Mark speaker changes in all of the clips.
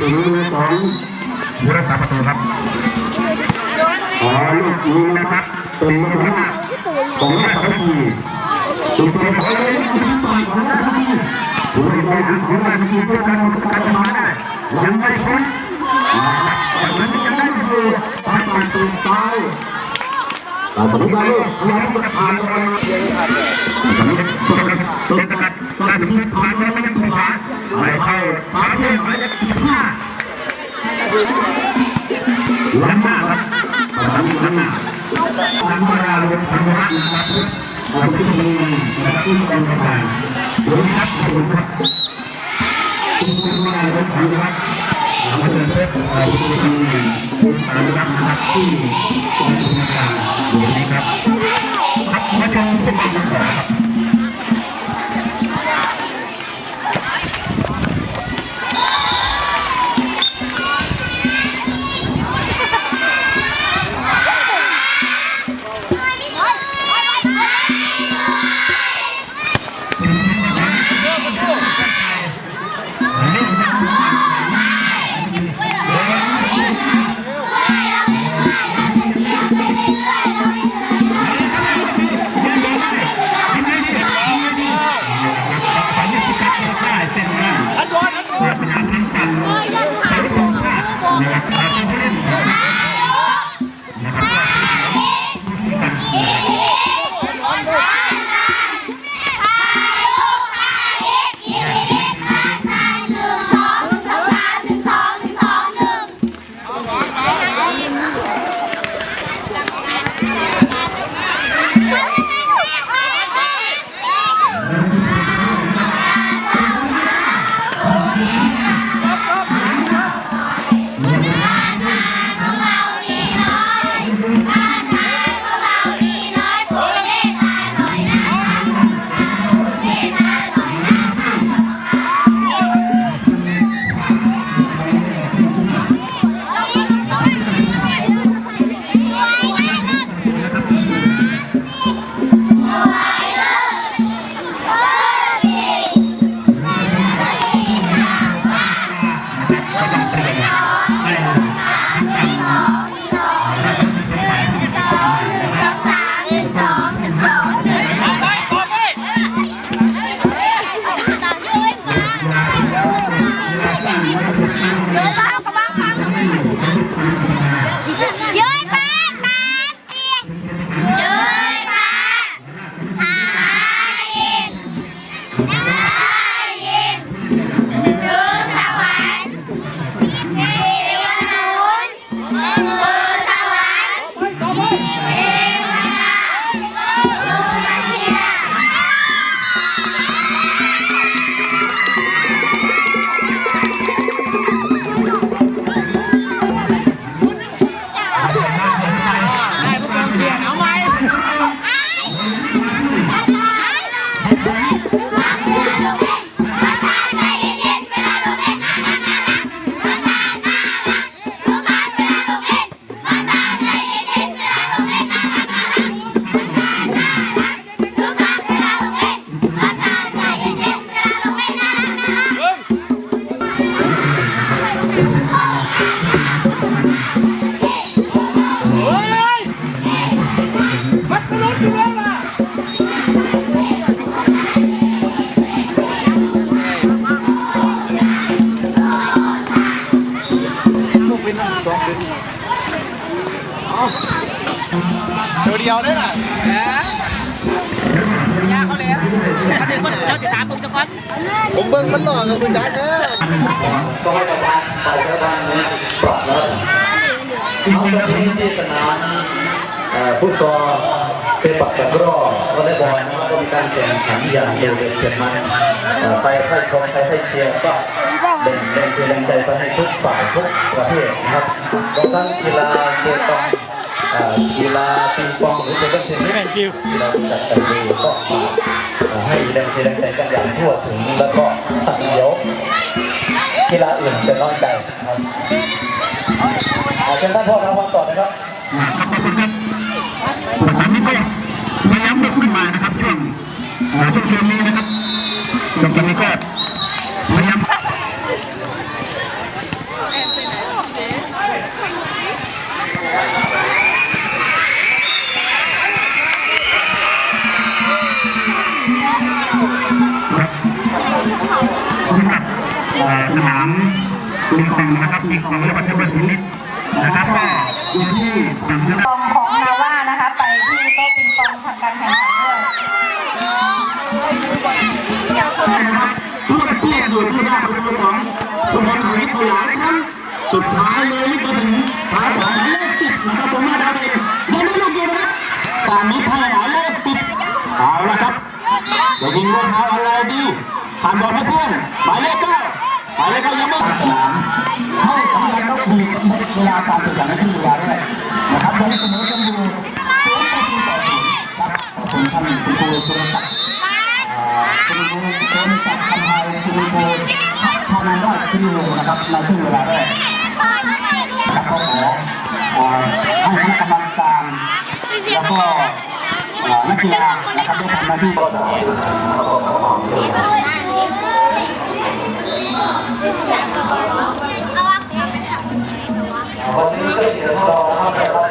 Speaker 1: ถึงมือของ
Speaker 2: ผู้รักษาประตูครับ
Speaker 1: ขอลูกนี้นะครับเป็นลูกหน้าของราชบุรีสุดตัวสายเลยที่ต่อยของราชบุรีผู้บริหารของราชบุรีเพื่อการสกัดมาได้ยังไม่พ้นนะครับแต่มันจะได้คือพาสมาตูนซ้ายตามสนุกได้ลูกพยายามจะผ่านบอลมา
Speaker 2: สำเร็จตัวตัวสกัดราชบุรีผ่านบอลมายังถูกขาไปเข้าฝาเทียม หมายเลขสิบห้าล้ำหน้าครับประสานล้ำหน้าทางวราลงสังวรนะครับขอบคุณที่นะครับที่เป็นประธานโดยครับขอบคุณครับคุณคุณวราลงสังวรเราเชิญเพื่อนเราที่มีคุณอนุรักษ์นะครับที่กองทุนการอยู่นี้ครับครับมาชมฟุตบอลกันต่อครับ
Speaker 3: ตัวเดียวได้น่ะ
Speaker 4: ยาเขาเลยเขาถึงคนเราจะตามมึงจะก่อน
Speaker 3: ผมเบิ่งมันหน่อยกับคุณยายเด้อ
Speaker 5: ก็ให้ประธานไปแล้วบ้างนะปรับแล้วเอาตรงนี้ที่สนามเอ่อฟุตซอลเป็นปักตะกร้อวอลเลย์บอลนะครับก็มีการแข่งขันอย่างเดียวเด็ดเด็ดมันไปให้ชมไปให้เชียร์ก็เด่นเด่นคือแรงใจไปให้ทุกฝ่ายทุกประเภทนะครับก็ทั้งกีฬาเทตองเอ่อ กีฬาปิงปองหรือเทเบิลเทนนิสที่เราจัดกันดีก็มาเอ่อให้แรงใจแรงใจกันอย่างทั่วถึงแล้วก็ตัดเดี๋ยวกีฬาอื่นจะน้อยใจนะครับเอาเชิญท่านพ่อทำความต่อนะครับ
Speaker 2: ผู้สามีก็พยายามลุกขึ้นมานะครับช่วงเอ่อช่วงเกมนี้นะครับช่วงเกมนี้ก็
Speaker 6: สนามปิงปองนะครับปิงปองเรียกว่าเทเบิลเทนนิสนะครับก็อยู่ที่ฝั่งทางด้าน
Speaker 7: ปองของนาว่านะคะไปที่โต๊ะปิงปองทำการแข่งขันด้วย
Speaker 2: นะครับเพื่อเปี้ยนอยู่ที่หน้าประตูของชุมชนสาวิทย์หลายครั้งสุดท้ายเลยมาถึงทางของหมายเลขสิบนะครับของหน้าดาวเด่นยังได้ลูกอยู่นะครับสามมิตรไทยหมายเลขสิบเอาละครับจะยิงด้วยเท้าอะไรดีผ่านบอลให้เพื่อนหมายเลขเก้า หมาเลขเก้ายังไม่สนามให้สัญญาณนกบีหมดเวลาการแข่งขันในที่เวลาด้วยนะครับยังเสมอกันอยู่ศูนย์ประตูต่อศูนย์ครับขอบคุณท่านคุณครูสุรศักดิ์คุณครูคนสัตว์ทำไทยคุณครูพัฒนาราชชิโนนะครับในครึ่งเวลาแรกนะครับก็ขอให้คณะกรรมการแล้วก็นักกีฬานะครับได้ทำหน้าที่
Speaker 5: วันนี้ก็เดี๋ยวเราเข้าไปรับ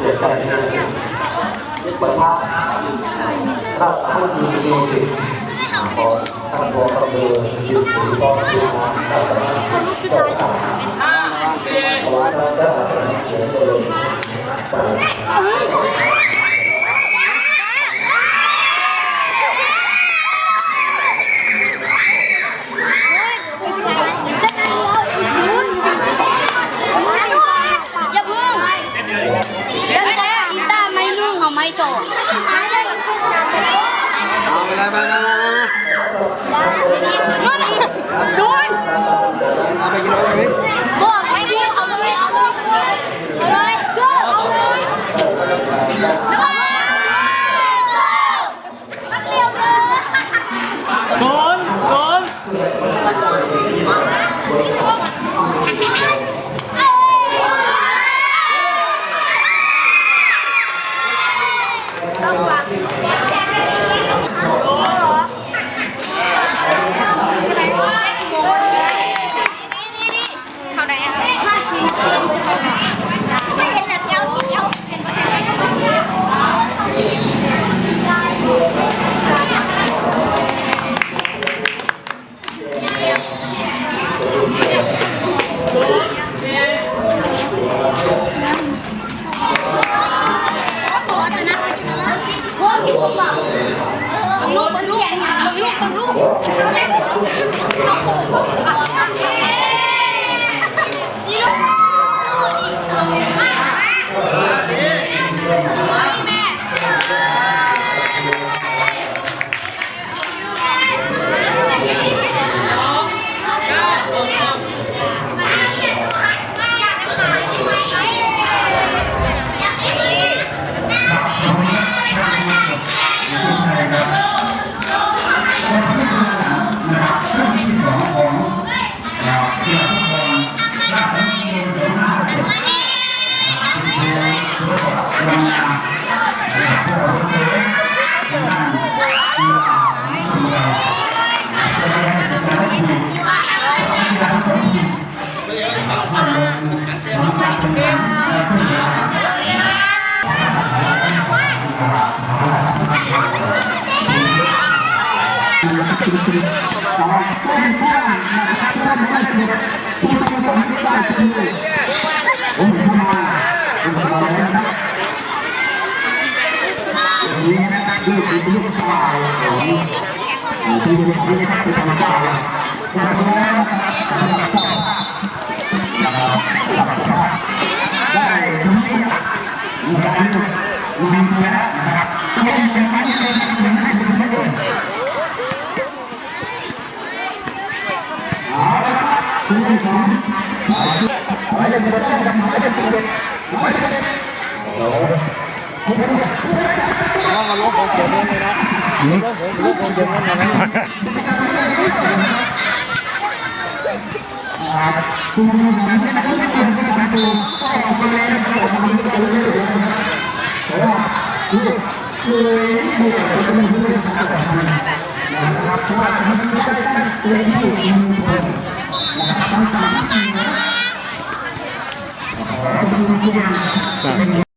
Speaker 5: เดี๋ยใส่ในยึดประทับถ้าท่านมีดีขอท่านบอกกระเบือยืนถือต้องยืนนะครับเจ้าค่ะขอท่านเจ้าเดี๋ยวเลย
Speaker 8: อย่าเพิ่งเดี๋ยวแต่อีต้าไม่นุ่งของไม่โซ่ใช่ใช่
Speaker 9: เอาไปเลยไปไปไป
Speaker 8: นู่นนู่น
Speaker 9: เอาไปกินเลยไหม
Speaker 8: บอกไม่พี่เอาเลยเอาเลย ลูกเป็นลูกเอาโอ้นี่
Speaker 2: สุดท้ายนะครับสำหรับเจ้าภาพนะครับสำหรับเจ้าภาพได้ทุกองมีการลูกมีเพื่อนนะครับที่ยังไม่ได้เป็นที่ไม่ได้เป็น เอามา
Speaker 9: ลบของเขียนเลยนะลบของลบของเขียนนั่นนะ
Speaker 2: คุณผู้ชมที่ได้รับการประกันตัวก็ออกมาแล้วนะครับผมจะเรื่อยๆนะครับเพราะว่าคือคือผู้ใหญ่จะมีผู้เล่นสำคัญนะครับเพราะว่ามันไม่ได้ตั้งตัวที่มีคนนะครับทั้งสามทีม นะครับ